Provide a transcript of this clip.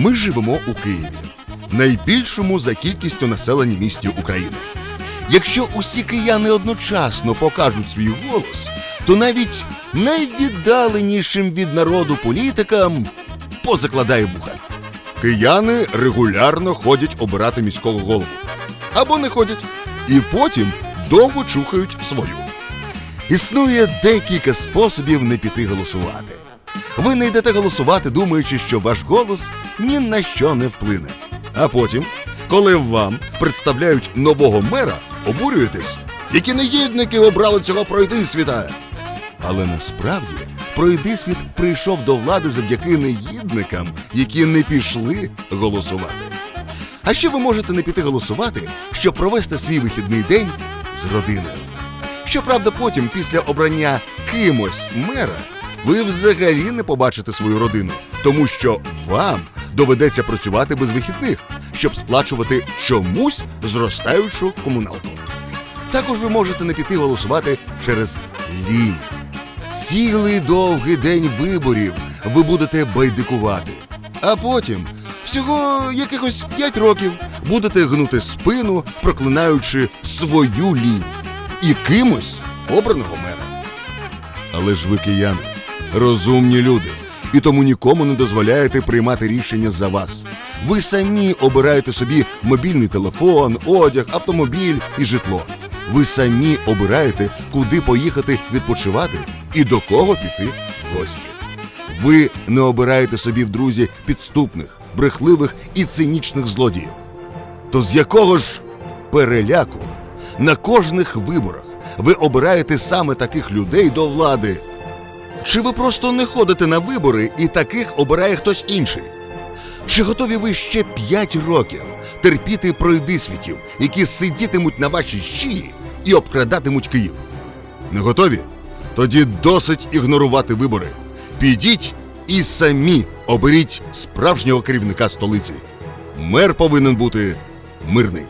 Ми живемо у Києві, найбільшому за кількістю населення місті України. Якщо усі кияни одночасно покажуть свій голос, то навіть найвіддаленішим від народу політикам позакладає вуха. Кияни регулярно ходять обирати міського голову. Або не ходять. І потім довго чухають свою. Існує декілька способів не піти голосувати. Ви не йдете голосувати, думаючи, що ваш голос ні на що не вплине. А потім, коли вам представляють нового мера, обурюєтесь, які негідники обрали цього пройдисвіта. Але насправді пройдисвіт прийшов до влади завдяки негідникам, які не пішли голосувати. А ще ви можете не піти голосувати, щоб провести свій вихідний день з родиною. Щоправда, потім, після обрання кимось мера, ви взагалі не побачите свою родину, тому що вам доведеться працювати без вихідних, щоб сплачувати чомусь зростаючу комуналку. Також ви можете не піти голосувати через лінь. Цілий довгий день виборів ви будете байдикувати. А потім, всього якихось 5 років, будете гнути спину, проклинаючи свою лінь і кимось обраного мера. Але ж ви кияни, розумні люди, і тому нікому не дозволяєте приймати рішення за вас. Ви самі обираєте собі мобільний телефон, одяг, автомобіль і житло. Ви самі обираєте, куди поїхати відпочивати і до кого піти в гості. Ви не обираєте собі в друзі підступних, брехливих і цинічних злодіїв. То з якого ж переляку на кожних виборах ви обираєте саме таких людей до влади? Чи ви просто не ходите на вибори і таких обирає хтось інший? Чи готові ви ще 5 років терпіти пройдисвітів, які сидітимуть на вашій шиї і обкрадатимуть Київ? Не готові? Тоді досить ігнорувати вибори. Підіть і самі оберіть справжнього керівника столиці. Мер повинен бути мирний.